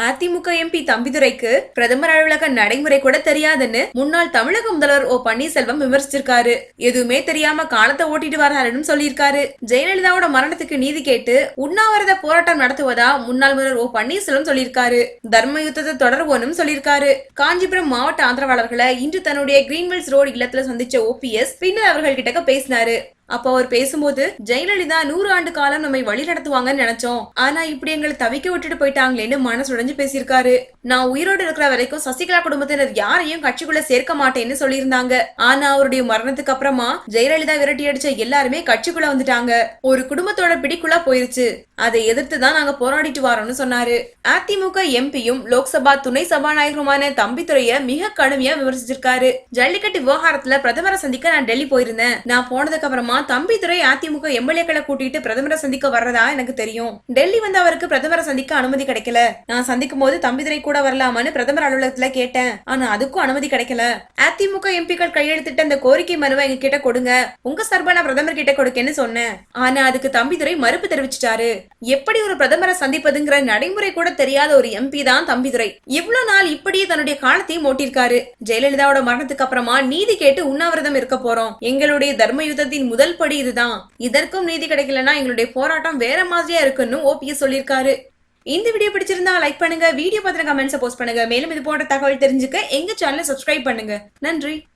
AIADMK MP தம்பிதுரைக்கு பிரதமர் அலுவலக நடைமுறை கூட தெரியாதுன்னு முன்னாள் தமிழக முதல்வர் ஓ பன்னீர்செல்வம் விமர்சிச்சிருக்காரு. எதுவுமே தெரியாம காலத்தை ஓட்டிட்டு வராருன்னு சொல்லியிருக்காரு. ஜெயலலிதாவோட மரணத்துக்கு நீதி கேட்டு உண்ணாவிரத போராட்டம் நடத்துவதா முன்னாள் முதல்வர் ஓ பன்னீர்செல்வம் சொல்லியிருக்காரு. தர்ம யுத்தத்தை தொடர்வோனும் சொல்லியிருக்காரு. காஞ்சிபுரம் மாவட்ட ஆதரவாளர்களை இன்று தன்னுடைய கிரீன்வெல்ஸ் ரோடு இல்லத்துல சந்திச்ச ஓபிஎஸ் பின்னர் அவர்கள் கிட்ட பேசினாரு. அப்போ அவர் பேசும்போது ஜெயலலிதா நூறு ஆண்டு காலம் நம்மை வழி நடத்துவாங்கன்னு நினைச்சோம். ஆனா இப்படி எங்களை தவிக்க விட்டுட்டு போயிட்டாங்களேன்னு மனசுடைஞ்சு பேசியிருக்காரு. நான் உயிரோடு இருக்கிற வரைக்கும் சசிகலா குடும்பத்தினர் யாரையும் கட்சிக்குள்ள சேர்க்க மாட்டேன்னு சொல்லியிருந்தாங்க. ஆனா அவருடைய மரணத்துக்கு அப்புறமா ஜெயலலிதா விரட்டி அடிச்ச எல்லாருமே கட்சிக்குள்ள வந்துட்டாங்க. ஒரு குடும்பத்தோட பிடிக்குள்ள போயிருச்சு. அதை எதிர்த்து தான் நாங்க போராடிட்டு வரோம்னு சொன்னாரு. அதிமுக எம்பியும் லோக்சபா துணை சபாநாயகருமான தம்பித்துறைய மிக கடுமையா விமர்சிச்சிருக்காரு. ஜல்லிக்கட்டு விவகாரத்துல பிரதமரை சந்திக்க நான் டெல்லி போயிருந்தேன். நான் போனதுக்கு அப்புறமா தம்பித்துறை அதிமுக எம்எல்ஏக்களை கூட்டிட்டு பிரதமரை சந்திக்க வர்றதா எனக்கு தெரியும். டெல்லி வந்து அவருக்கு பிரதமரை சந்திக்க அனுமதி கிடைக்கல. நான் சந்திக்கும் போது தம்பிதுரை கூட வரலாமான்னு பிரதமர் அலுவலகத்துல கேட்டேன். ஆனா அதுக்கும் அனுமதி கிடைக்கல. அதிமுக எம்பிக்கள் கையெழுத்திட்ட அந்த கோரிக்கை மனுவை எங்க கிட்ட கொடுங்க. உங்க சார்பா நான் பிரதமர் கிட்ட கொடுக்கேன்னு சொன்னேன். ஆனா அதுக்கு தம்பிதுரை மறுப்பு தெரிவிச்சிட்டாரு. எப்படி ஒரு பிரதமரை சந்திப்பதுங்கிற நடைமுறை கூட தெரியாத ஒரு எம்பி தான் தம்பிதுரை இவ்வளவு நாள் இப்படியே தன்னுடைய காலத்தையும் ஓட்டிருக்காரு ஜெயலலிதாவோட மரணத்துக்கு அப்புறமா நீதி கேட்டு உண்ணாவிரதம் இருக்க போறோம். எங்களுடைய தர்ம யுத்தத்தின் முதல் படி இதுதான். இதற்கும் நீதி கிடைக்கலன்னா எங்களுடைய போராட்டம் வேற மாதிரியா இருக்குன்னு ஓபிஎஸ் சொல்லியிருக்காரு. இந்த வீடியோ பிடிச்சிருந்தா லைக் பண்ணுங்க வீடியோ பார்த்துட்டு கமெண்ட்ஸ் போஸ்ட் பண்ணுங்க. மேலும் இது போன்ற தகவல் தெரிஞ்சுக்க எங்க சேனலை சப்ஸ்கிரைப் பண்ணுங்க. நன்றி.